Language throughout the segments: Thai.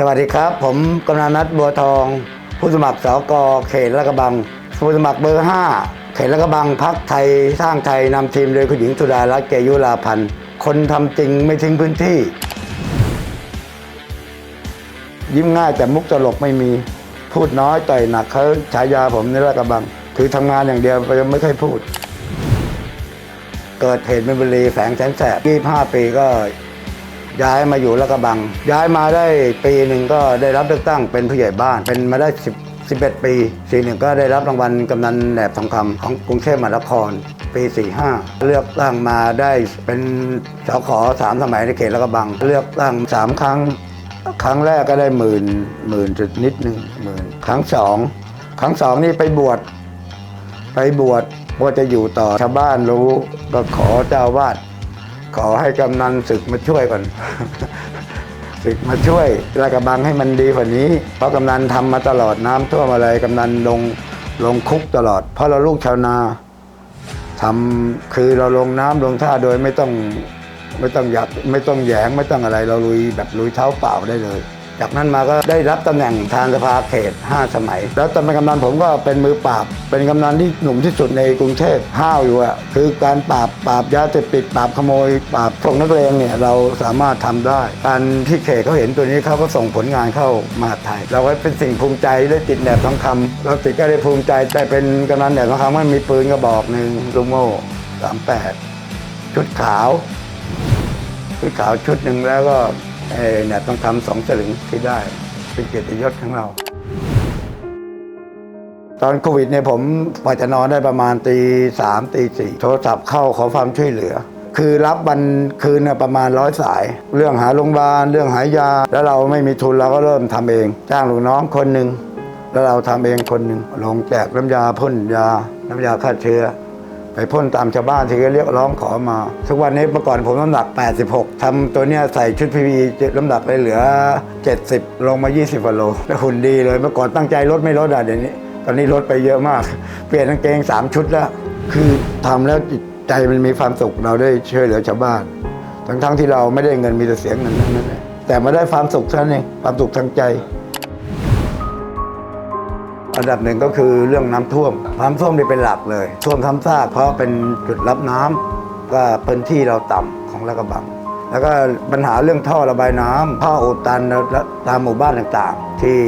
สวัสดีครับ ผมกำนันนัทบัวทอง ผู้สมัครสกเขตลากระบังผู้สมัครเบอร์ 5 เขตลากระบังพักไทยสร้างไทยนำทีมโดยคุณหญิงสุดารัตน์เกยุราพันธ์คนทำจริงไม่ทิ้งพื้นที่ ยิ้มง่ายแต่มุกตลกไม่มี พูดน้อยต่อยหนักเขาฉายาผมในลากระบังคือทำงานอย่างเดียวยังไม่เคยพูด เกิดเหตุมินบุรีแฝงแสนแสบ25ปีก็ ย้ายมาอยู่ละกระบัง ย้ายมาได้ปีหนึ่งก็ได้รับเลือกตั้งเป็นผู้ใหญ่บ้าน เป็นมาได้ 10 11 ปีสี่หนึ่งก็ได้รับรางวัลกำนันแหนบทองคำของกรุงเทพมหานคร ปี 45 เลือกตั้งมาได้เป็นสขอสามสมัยในเขตละกระบัง เลือกตั้งสามครั้ง ครั้งแรกก็ได้หมื่นหมื่นจุดนิดหนึ่งหมื่นครั้งสองครั้งสองนี่ไปบวชไปบวชว่าจะอยู่ต่อชาวบ้านรู้ก็ขอเจ้าวาด ขอให้กำนันศึกมาช่วยก่อน ศึกมาช่วยลาดกระบังให้มันดีกว่านี้ เพราะกำนันทำมาตลอดน้ำท่วมอะไรกำนันลงลงคุกตลอด เพราะเราลูกชาวนาทำคือเราลงน้ำลงท่าโดยไม่ต้องไม่ต้องหยัดไม่ต้องแยงไม่ต้องอะไรเราลุยแบบลุยเท้าเปล่าได้เลย จากนั้นมาก็ได้รับตำแหน่งทางสภาเขต 5 สมัย แล้วตอนเป็นกำนันผมก็เป็นมือปราบ เป็นกำนันที่หนุ่มที่สุดในกรุงเทพห้าวอยู่อะคือการปราบปราบยาเสพติดปราบขโมยปราบพวกนักเลงเนี่ยเราสามารถทำได้ การที่เขตเขาเห็นตัวนี้เขาก็ส่งผลงานเข้ามหาไทย เราก็เป็นสิ่งภูมิใจได้ติดแหนบทองคำเราติดก็ได้ภูมิใจแต่เป็นกำนันแหนบทองคำมันมีปืนกระบอกหนึ่งลูโม่สามแปดชุดขาวชุดขาวชุดหนึ่งแล้วก็ เออเนี่ยต้องทำสองสลึงที่ได้ เป็นเกียรติยศของเรา ตอนโควิดเนี่ยผมพอจะนอนได้ประมาณตีสามตีสี่โทรศัพท์เข้าขอความช่วยเหลือ คือรับวันคืนเนี่ยประมาณร้อยสาย เรื่องหาโรงพยาบาลเรื่องหายา แล้วเราไม่มีทุนเราก็เริ่มทำเอง จ้างลูกน้องคนหนึ่งแล้วเราทำเองคนหนึ่งลงแจกน้ำยาพ่นยา น้ำยาฆ่าเชื้อ ไปพ่นตามชาวบ้านที่เขาเรียกร้องขอมา ทุกวันนี้เมื่อก่อนผมน้ำหนัก 86ทำตัวเนี้ยใส่ชุดพีพีน้ำหนักเลยเหลือ 70 ลงมา 20กิโลแล้วหุ่นดีเลยเมื่อก่อนตั้งใจลดไม่ลดอะเดี๋ยวนี้ ตอนนี้ลดไปเยอะมาก เปลี่ยนกางเกง 3 ชุดแล้ว คือทำแล้วจิตใจมันมีความสุขเราได้ช่วยเหลือชาวบ้าน ทั้งๆที่เราไม่ได้เงินมีแต่เสียเงินนั่นแหละแต่มาได้ความสุขเท่านั้นเองความสุขทางใจ อันดับหนึ่งก็คือเรื่องน้ำท่วมน้ำท่วมนี่เป็นหลักเลย ท่วมซ้ำซากเพราะเป็นจุดรับน้ำก็พื้นที่เราต่ำของลาดกระบัง แล้วก็ปัญหาเรื่องท่อระบายน้ำท่ออุดตันตามหมู่บ้านต่างๆ ที่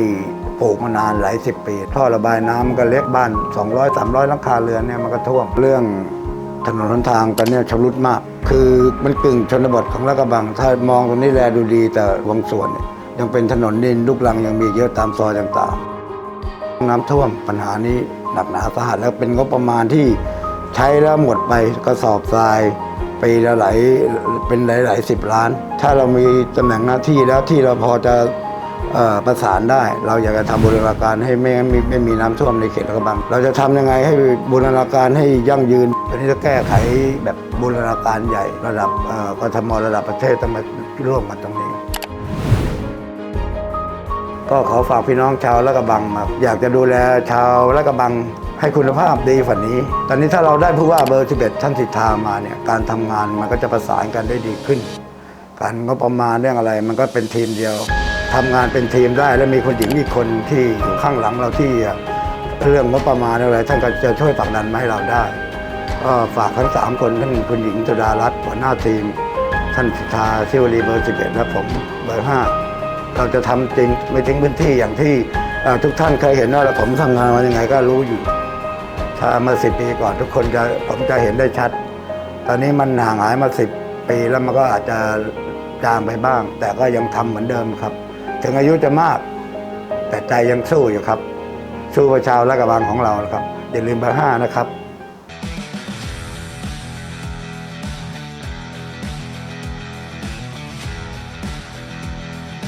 ปลูกมานานหลายสิบปี ท่อระบายน้ำมันก็เล็กบ้าน 200 300หลังคาเรือนเนี่ยมันก็ท่วมเรื่องถนนหนทางตอนนี้ชำรุดมาก คือมันกึ่งชนบทของลาดกระบัง ถ้ามองตรงนี้แลดูดีแต่บางส่วน ยังเป็นถนนดินลูกรังยังมีเยอะตามซอยต่างๆ น้ำท่วมปัญหานี้หนักหนาสาหัสแล้วเป็นงบประมาณที่ใช้แล้วหมดไปกระสอบทรายปีละหลายเป็นหลายหลายสิบล้าน ถ้าเรามีตำแหน่งหน้าที่แล้วที่เราพอจะออประสานได้ เราอยากจะทำบูรณาการให้ไม่ไม่ไม่มีน้ำท่วมในเขตกระบัง เราจะทำยังไงให้บูรณาการให้ยั่งยืนตอนนี้จะแก้ไขแบบบูรณาการใหญ่ระดับกทมระดับประเทศต้องมาร่วมกันตรงนี้ ก็ขอฝากพี่น้องชาวละกระบังมาอยากจะดูแลชาวละกระบังให้คุณภาพดีฝันนี้ ตอนนี้ถ้าเราได้ผู้ว่าเบอร์ 11 ท่านสิทธามาเนี่ยการทำงานมันก็จะประสานกันได้ดีขึ้น การงบประมาณเรื่องอะไร มันก็เป็นทีมเดียวทำงานเป็นทีมได้แล้วมีคนหญิงอีกคนที่อยู่ข้างหลังเราที่เรื่องงบประมาณอะไรท่านก็จะช่วยผลักดันมาให้เราได้ก็ฝากทั้งสามคนท่านคุณหญิงจุดารัตน์หัวหน้าทีม ท่านสิทธาชิวลีเบอร์ 11 และผมเบอร์ห้า เราจะทำจริงไม่ทิ้งพื้นที่อย่างที่ทุกท่านเคยเห็นว่าผมทำงานมายังไงก็รู้อยู่ถ้ามื่อสิบปีก่อนทุกคนจะผมจะเห็นได้ชัด ตอนนี้มันห่างหายมาสิบปีแล้วมันก็อาจจะจางไปบ้าง แต่ก็ยังทำเหมือนเดิมครับ ถึงอายุจะมาก แต่ใจยังสู้อยู่ครับ สู้ประชาและกระบังของเราครับอย่าลืมเบอร์ห้านะครับ